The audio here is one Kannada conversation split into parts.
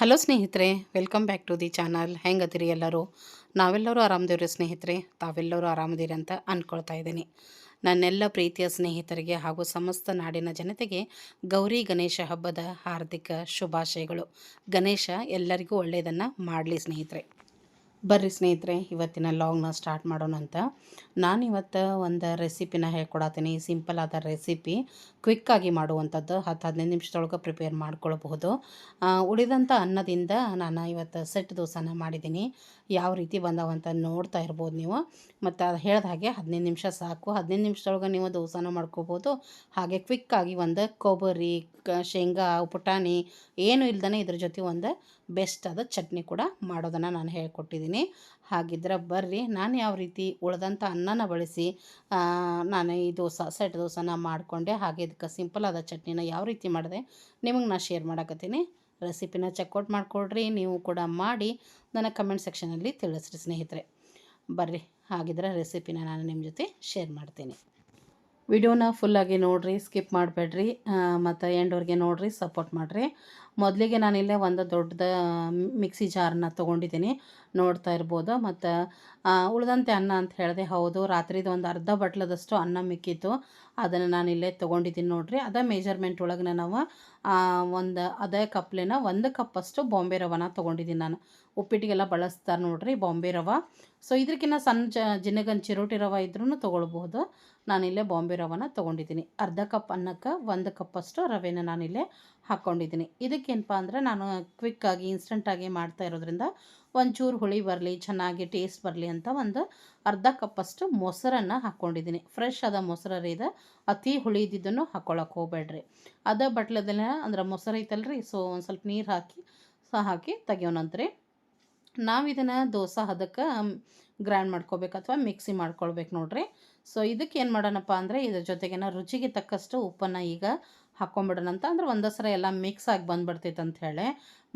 ಹಲೋ ಸ್ನೇಹಿತರೆ, welcome back to the channel. ಹೆಂಗದಿರಿ ಎಲ್ಲರೂ? ನಾವೆಲ್ಲರೂ ಆರಾಮದೇವ್ರಿ ಸ್ನೇಹಿತರೆ. ತಾವೆಲ್ಲರೂ ಆರಾಮದಿರಿ ಅಂತ ಅಂದ್ಕೊಳ್ತಾ ಇದ್ದೀನಿ. ನನ್ನೆಲ್ಲ ಪ್ರೀತಿಯ ಸ್ನೇಹಿತರಿಗೆ ಹಾಗೂ ಸಮಸ್ತ ನಾಡಿನ ಜನತೆಗೆ ಗೌರಿ ಗಣೇಶ ಹಬ್ಬದ ಹಾರ್ದಿಕ ಶುಭಾಶಯಗಳು. ಗಣೇಶ ಎಲ್ಲರಿಗೂ ಒಳ್ಳೆಯದನ್ನು ಮಾಡಲಿ ಸ್ನೇಹಿತರೆ. ಬರ್ರಿ ಸ್ನೇಹಿತರೆ, ಇವತ್ತಿನ ಲಾಂಗ್ನ ಸ್ಟಾರ್ಟ್ ಮಾಡೋಣ ಅಂತ. ನಾನಿವತ್ತು ಒಂದು ರೆಸಿಪಿನ ಹೇಳ್ಕೊಡತ್ತೀನಿ ಸಿಂಪಲ್ ಆದ ರೆಸಿಪಿ. ಕ್ವಿಕ್ಕಾಗಿ ಮಾಡುವಂಥದ್ದು. ಹತ್ತು ಹದಿನೈದು ನಿಮಿಷದೊಳಗೆ ಪ್ರಿಪೇರ್ ಮಾಡ್ಕೊಳ್ಬಹುದು. ಉಳಿದಂಥ ಅನ್ನದಿಂದ ನಾನು ಇವತ್ತು ಸೆಟ್ ದೋಸೆನ ಮಾಡಿದ್ದೀನಿ ಯಾವ ರೀತಿ ಬಂದಾವಂತ ನೋಡ್ತಾ ಇರ್ಬೋದು ನೀವು. ಮತ್ತು ಅದು ಹೇಳ್ದ ಹಾಗೆ ಹದಿನೈದು ನಿಮಿಷ ಸಾಕು. ಹದಿನೈದು ನಿಮಿಷದೊಳಗೆ ನೀವು ದೋಸೆನ ಮಾಡ್ಕೋಬೋದು. ಹಾಗೆ ಕ್ವಿಕ್ಕಾಗಿ ಒಂದು ಕೊಬ್ಬರಿ ಶೇಂಗಾ, ಪುಟಾಣಿ ಏನು ಇಲ್ದೇ ಇದ್ರ ಜೊತೆ ಒಂದು ಬೆಸ್ಟ್ ಆದ ಚಟ್ನಿ ಕೂಡ ಮಾಡೋದನ್ನು ನಾನು ಹೇಳ್ಕೊಟ್ಟಿದ್ದೀನಿ ಹಾಗಿದ್ರೆ ಬರ್ರಿ, ನಾನು ಯಾವ ರೀತಿ ಉಳಿದಂಥ ಅನ್ನನ ಬಳಸಿ ನಾನು ಈ ದೋಸೆ, ಸೆಟ್ ದೋಸೆನ ಮಾಡಿಕೊಂಡೆ. ಹಾಗೆ ಇದಕ್ಕೆ ಸಿಂಪಲ್ ಆದ ಚಟ್ನಿನ ಯಾವ ರೀತಿ ಮಾಡಿದೆ ನಿಮಗೆ ನಾನು ಶೇರ್ ಮಾಡಕತ್ತೀನಿ. ರೆಸಿಪಿನ ಚೆಕ್ಔಟ್ ಮಾಡಿಕೊಡ್ರಿ, ನೀವು ಕೂಡ ಮಾಡಿ ನನ್ನ ಕಮೆಂಟ್ ಸೆಕ್ಷನಲ್ಲಿ ತಿಳಿಸ್ರಿ ಸ್ನೇಹಿತರೆ. ಬರ್ರಿ, ಹಾಗಿದ್ರೆ ರೆಸಿಪಿನ ನಾನು ನಿಮ್ಮ ಜೊತೆ ಶೇರ್ ಮಾಡ್ತೀನಿ. ವಿಡಿಯೋನ ಫುಲ್ಲಾಗಿ ನೋಡಿರಿ ಸ್ಕಿಪ್ ಮಾಡಬೇಡ್ರಿ. ಮತ್ತು ಎಂಡ್ವರೆಗೆ ನೋಡಿರಿ ಸಪೋರ್ಟ್ ಮಾಡಿರಿ. ಮೊದಲಿಗೆ ನಾನಿಲ್ಲೇ ಒಂದು ದೊಡ್ಡದ ಮಿಕ್ಸಿ ಜಾರನ್ನ ತೊಗೊಂಡಿದ್ದೀನಿ ನೋಡ್ತಾ ಇರ್ಬೋದು. ಮತ್ತು ಉಳಿದಂತೆ ಅನ್ನ ಅಂತ ಹೇಳಿದೆ. ಹೌದು, ರಾತ್ರಿದು ಒಂದು ಅರ್ಧ ಬಟ್ಲದಷ್ಟು ಅನ್ನ ಮಿಕ್ಕಿತ್ತು. ಅದನ್ನು ನಾನು ಇಲ್ಲೇ ತೊಗೊಂಡಿದ್ದೀನಿ ನೋಡಿರಿ. ಅದೇ ಮೇಜರ್ಮೆಂಟ್ ಒಳಗೆ ನಾವು ಒಂದು, ಅದೇ ಕಪ್ಲಿನ ಒಂದು ಕಪ್ಪಷ್ಟು ಬಾಂಬೆ ರವನ ತೊಗೊಂಡಿದ್ದೀನಿ ನಾನು. ಉಪ್ಪಿಟ್ಟಿಗೆಲ್ಲ ಬಳಸ್ತಾರೆ ನೋಡಿರಿ ಬಾಂಬೆ ರವ. ಸೊ ಇದಕ್ಕಿಂತ ಸಣ್ಣ ಜ ಜಿನಗನ್ ಚಿರೋಟಿ ರವ ಇದ್ರೂ ತೊಗೊಳ್ಬೋದು. ನಾನಿಲ್ಲೇ ಬಾಂಬೆ ರವನ ತೊಗೊಂಡಿದ್ದೀನಿ ಅರ್ಧ ಕಪ್ ಅನ್ನಕ್ಕೆ ಒಂದು ಕಪ್ಪಷ್ಟು ರವೆನ ನಾನಿಲ್ಲೇ ಹಾಕ್ಕೊಂಡಿದ್ದೀನಿ ಇದಕ್ಕೇನಪ್ಪ ಅಂದರೆ ನಾನು ಕ್ವಿಕ್ಕಾಗಿ ಇನ್ಸ್ಟಂಟಾಗಿ ಮಾಡ್ತಾ ಇರೋದ್ರಿಂದ ಒಂಚೂರು ಹುಳಿ ಬರಲಿ, ಚೆನ್ನಾಗಿ ಟೇಸ್ಟ್ ಬರಲಿ ಅಂತ ಒಂದು ಅರ್ಧ ಕಪ್ಪಷ್ಟು ಮೊಸರನ್ನು ಹಾಕ್ಕೊಂಡಿದ್ದೀನಿ ಫ್ರೆಶ್ ಆದ ಮೊಸರು ಇದೆ. ಅತಿ ಹುಳಿ ಇದ್ದಿದ್ದನ್ನು ಹಾಕ್ಕೊಳಕ್ಕೆ ಹೋಗ್ಬೇಡ್ರಿ. ಅದ ಬಟ್ಲದಲ್ಲ ಅಂದ್ರೆ ಮೊಸರು ಐತಲ್ರಿ ಸೊ ಒಂದು ಸ್ವಲ್ಪ ನೀರು ಹಾಕಿ ಸಹ ಹಾಕಿ ತೆಗಿಯೋಣಂತ್ರಿ ನಾವು ಇದನ್ನು ದೋಸೆ ಅದಕ್ಕೆ ಗ್ರೈಂಡ್ ಮಾಡ್ಕೋಬೇಕು ಅಥವಾ ಮಿಕ್ಸಿ ಮಾಡ್ಕೊಳ್ಬೇಕು ನೋಡ್ರಿ. ಸೊ ಇದಕ್ಕೆ ಏನು ಮಾಡೋಣಪ್ಪ ಅಂದರೆ ಇದ್ರ ಜೊತೆಗೆ ರುಚಿಗೆ ತಕ್ಕಷ್ಟು ಉಪ್ಪನ್ನು ಈಗ ಹಾಕ್ಕೊಂಬಿಡೋಣ ಅಂತ. ಅಂದ್ರೆ ಒಂದೇ ಸರ ಎಲ್ಲ ಮಿಕ್ಸ್ ಆಗಿ ಬಂದ್ಬಿಡ್ತೈತೆ ಅಂತ ಹೇಳಿ.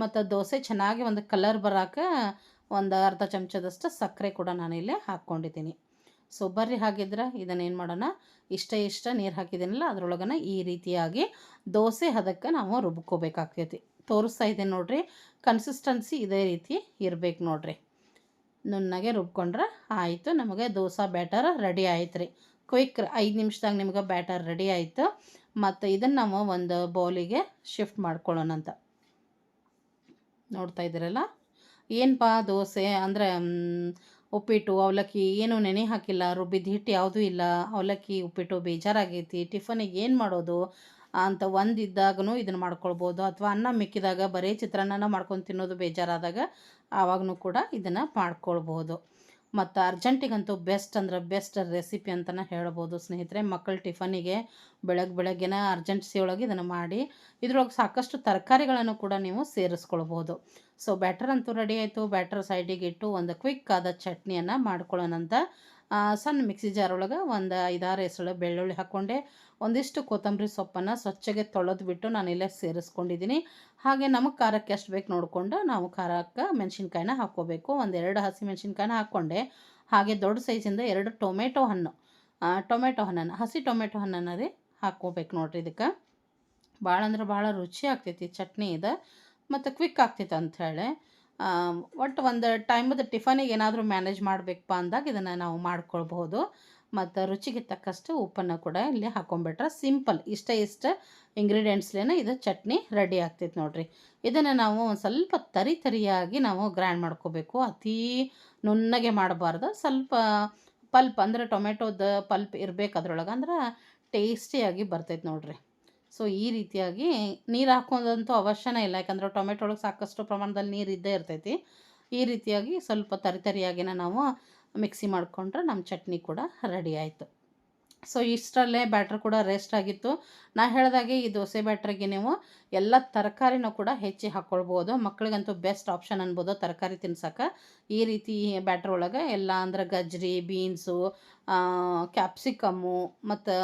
ಮತ್ತು ದೋಸೆ ಚೆನ್ನಾಗಿ ಒಂದು ಕಲರ್ ಬರೋಕೆ ಒಂದು ಅರ್ಧ ಚಮಚದಷ್ಟು ಸಕ್ಕರೆ ಕೂಡ ನಾನು ಇಲ್ಲಿ ಹಾಕ್ಕೊಂಡಿದ್ದೀನಿ. ಸೊ ಬರ್ರಿ ಹಾಗಿದ್ರೆ ಇದನ್ನೇನು ಮಾಡೋಣ? ಇಷ್ಟ ಇಷ್ಟ ನೀರು ಹಾಕಿದ್ದೀನಲ್ಲ, ಅದ್ರೊಳಗನ ಈ ರೀತಿಯಾಗಿ ದೋಸೆ ಹದಕ್ಕೆ ನಾವು ರುಬ್ಕೋಬೇಕಾಗ್ತೈತಿ. ತೋರಿಸ್ತಾ ಇದ್ದೀನಿ ನೋಡ್ರಿ ಕನ್ಸಿಸ್ಟೆನ್ಸಿ ಇದೇ ರೀತಿ ಇರಬೇಕು ನೋಡ್ರಿ. ನುಣ್ಣಗೆ ರುಬ್ಕೊಂಡ್ರೆ ಆಯಿತು, ನಮಗೆ ದೋಸೆ ಬ್ಯಾಟರ್ ರೆಡಿ ಆಯ್ತು ರೀ ಕ್ವಿಕ್ ಐದು ನಿಮಿಷದಾಗ ನಿಮ್ಗೆ ಬ್ಯಾಟರ್ ರೆಡಿ ಆಯಿತು. ಮತ್ತು ಇದನ್ನು ನಾವು ಒಂದು ಬೌಲಿಗೆ ಶಿಫ್ಟ್ ಮಾಡ್ಕೊಳ್ಳೋಣ ಅಂತ. ನೋಡ್ತಾ ಇದ್ದೀರಲ್ಲ? ಏನಪ್ಪ ದೋಸೆ ಅಂದರೆ ಉಪ್ಪಿಟ್ಟು, ಅವಲಕ್ಕಿ ಏನೂ ನೆನೆ ಹಾಕಿಲ್ಲ ರುಬ್ಬಿದ ಹಿಟ್ಟು ಯಾವುದೂ ಇಲ್ಲ. ಅವಲಕ್ಕಿ, ಉಪ್ಪಿಟ್ಟು ಬೇಜಾರಾಗೈತಿ. ಟಿಫನಿಗೆ ಏನು ಮಾಡೋದು? ಅಂತ ಒಂದಿದ್ದಾಗೂ ಇದನ್ನು ಮಾಡ್ಕೊಳ್ಬೋದು. ಅಥವಾ ಅನ್ನ ಮಿಕ್ಕಿದಾಗ ಬರೀ ಚಿತ್ರಾನ್ನ ಮಾಡ್ಕೊಂಡು ತಿನ್ನೋದು ಬೇಜಾರಾದಾಗ ಆವಾಗೂ ಕೂಡ ಇದನ್ನು ಮಾಡ್ಕೊಳ್ಬೋದು. ಮತ್ತು ಅರ್ಜೆಂಟಿಗಂತೂ ಬೆಸ್ಟ್ ಅಂದ್ರೆ ಬೆಸ್ಟ್ ರೆಸಿಪಿ ಅಂತಲೇ ಹೇಳ್ಬೋದು ಸ್ನೇಹಿತರೆ. ಮಕ್ಕಳ ಟಿಫನಿಗೆ ಬೆಳಗ್ಗೆ ಬೆಳಗ್ಗೆನ ಅರ್ಜೆಂಟ್ಸಿ ಒಳಗೆ ಇದನ್ನು ಮಾಡಿ ಇದ್ರೊಳಗೆ ಸಾಕಷ್ಟು ತರಕಾರಿಗಳನ್ನು ಕೂಡ ನೀವು ಸೇರಿಸ್ಕೊಳ್ಬೋದು. ಸೊ ಬ್ಯಾಟರ್ ಅಂತೂ ರೆಡಿ ಆಯಿತು. ಬ್ಯಾಟರ್ ಸೈಡಿಗೆ ಇಟ್ಟು ಒಂದು ಕ್ವಿಕ್ ಆದ ಚಟ್ನಿಯನ್ನು ಮಾಡ್ಕೊಳ್ಳೋಣಂತ ಸಣ್ಣ ಮಿಕ್ಸಿ ಜಾರ್ ಒಳಗೆ ಒಂದು ಐದಾರು ಎಸಳು ಬೆಳ್ಳುಳ್ಳಿ ಹಾಕ್ಕೊಂಡೆ ಒಂದಿಷ್ಟು ಕೊತ್ತಂಬರಿ ಸೊಪ್ಪನ್ನು ಸ್ವಚ್ಛಗೆ ತೊಳೆದು ಬಿಟ್ಟು ನಾನಿಲ್ಲೇ ಸೇರಿಸ್ಕೊಂಡಿದ್ದೀನಿ ಹಾಗೆ ನಮಗೆ ಖಾರಕ್ಕೆ ಎಷ್ಟು ಬೇಕು ನೋಡಿಕೊಂಡು ನಾವು ಖಾರಕ್ಕೆ ಮೆಣಸಿನ್ಕಾಯಿನ ಹಾಕ್ಕೋಬೇಕು. ಒಂದೆರಡು ಹಸಿ ಮೆಣಸಿನ್ಕಾಯಿನ ಹಾಕ್ಕೊಂಡೆ ಹಾಗೆ ದೊಡ್ಡ ಸೈಜಿಂದ ಎರಡು ಟೊಮೆಟೊ ಹಣ್ಣು. ಟೊಮೆಟೊ ಹಣ್ಣನ್ನು, ಹಸಿ ಟೊಮೆಟೊ ಹಣ್ಣನ್ನು ರೀ ಹಾಕ್ಕೋಬೇಕು ನೋಡ್ರಿ ಇದಕ್ಕೆ. ಭಾಳ ಅಂದ್ರೆ ಭಾಳ ರುಚಿ ಆಗ್ತೈತಿ, ಚಟ್ನಿ ಇದೆ. ಮತ್ತು ಕ್ವಿಕ್ ಆಗ್ತೈತೆ ಅಂಥೇಳಿ ಒಟ್ಟು ಒಂದು ಟೈಮದ ಟಿಫನಿಗೆ ಏನಾದರೂ ಮ್ಯಾನೇಜ್ ಮಾಡಬೇಕಪ್ಪ ಅಂದಾಗ ಇದನ್ನು ನಾವು ಮಾಡ್ಕೊಳ್ಬಹುದು. ಮತ್ತು ರುಚಿಗೆ ತಕ್ಕಷ್ಟು ಉಪ್ಪನ್ನು ಕೂಡ ಇಲ್ಲಿ ಹಾಕೊಂಡ್ಬಿಟ್ರೆ ಸಿಂಪಲ್ ಇಷ್ಟ ಇಷ್ಟ ಇಂಗ್ರೀಡಿಯೆಂಟ್ಸ್ಲೇನೆ ಇದು ಚಟ್ನಿ ರೆಡಿ ಆಗ್ತೈತೆ ನೋಡ್ರಿ. ಇದನ್ನು ನಾವು ಒಂದು ಸ್ವಲ್ಪ ತರಿ ತರಿಯಾಗಿ ನಾವು ಗ್ರೈಂಡ್ ಮಾಡ್ಕೋಬೇಕು. ಅತೀ ನುಣ್ಣಗೆ ಮಾಡಬಾರ್ದು. ಸ್ವಲ್ಪ ಪಲ್ಪ್ ಅಂದರೆ ಟೊಮೆಟೊದ ಪಲ್ಪ್ ಇರ್ಬೇಕು ಅದ್ರೊಳಗೆ ಅಂದ್ರೆ ಟೇಸ್ಟಿಯಾಗಿ ಬರ್ತೈತೆ ನೋಡ್ರಿ. ಸೊ, ಈ ರೀತಿಯಾಗಿ ನೀರು ಹಾಕೋದಂತೂ ಅವಶ್ಯನೇ ಇಲ್ಲ. ಯಾಕಂದ್ರೆ ಟೊಮೆಟೊ ಒಳಗೆ ಸಾಕಷ್ಟು ಪ್ರಮಾಣದಲ್ಲಿ ನೀರು ಇದ್ದೇ ಇರ್ತೈತಿ. ಈ ರೀತಿಯಾಗಿ ಸ್ವಲ್ಪ ತರಿ ತರಿಯಾಗಿನ ನಾವು ಮಿಕ್ಸಿ ಮಾಡಿಕೊಂಡ್ರೆ ನಮ್ಮ ಚಟ್ನಿ ಕೂಡ ರೆಡಿ ಆಯಿತು. ಸೊ, ಇಷ್ಟರಲ್ಲೇ ಬ್ಯಾಟ್ರ್ ಕೂಡ ರೆಸ್ಟ್ ಆಗಿತ್ತು. ನಾ ಹೇಳಿದಾಗೆ ಈ ದೋಸೆ ಬ್ಯಾಟ್ರಿಗೆ ನೀವು ಎಲ್ಲ ತರಕಾರಿನೂ ಕೂಡ ಹೆಚ್ಚಿ ಹಾಕ್ಕೊಳ್ಬೋದು ಮಕ್ಕಳಿಗಂತೂ ಬೆಸ್ಟ್ ಆಪ್ಷನ್ ಅನ್ಬೋದು ತರಕಾರಿ ತಿನ್ಸಕ್ಕೆ ಈ ರೀತಿ ಬ್ಯಾಟ್ರ್ ಒಳಗೆ ಎಲ್ಲ ಅಂದ್ರೆ ಗಜ್ರಿ, ಬೀನ್ಸು ಕ್ಯಾಪ್ಸಿಕಮ್ಮು, ಮತ್ತು